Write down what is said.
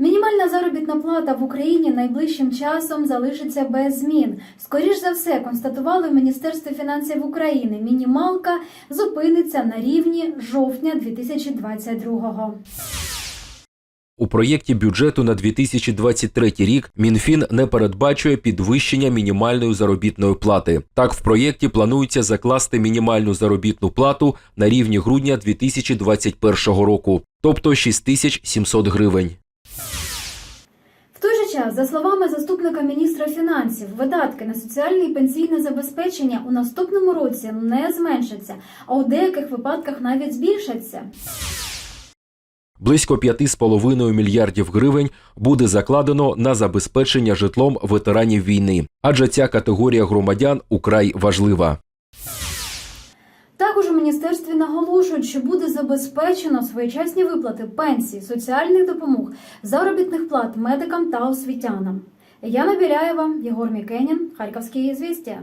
Мінімальна заробітна плата в Україні найближчим часом залишиться без змін. Скоріш за все, констатували в Міністерстві фінансів України. Мінімалка зупиниться на рівні жовтня 2022-го. У проєкті бюджету на 2023 рік Мінфін не передбачує підвищення мінімальної заробітної плати. Так, в проєкті планується закласти мінімальну заробітну плату на рівні грудня 2021 року, тобто 6700 гривень. Час, за словами заступника міністра фінансів, видатки на соціальне і пенсійне забезпечення у наступному році не зменшаться, а у деяких випадках навіть збільшаться. Близько 5,5 мільярдів гривень буде закладено на забезпечення житлом ветеранів війни, адже ця категорія громадян украй важлива. Також у міністерстві наголошують, що буде забезпечено своєчасні виплати пенсій, соціальних допомог, заробітних плат медикам та освітянам. Яна Біляєва, Єгор Мікенін, Харківські звістя.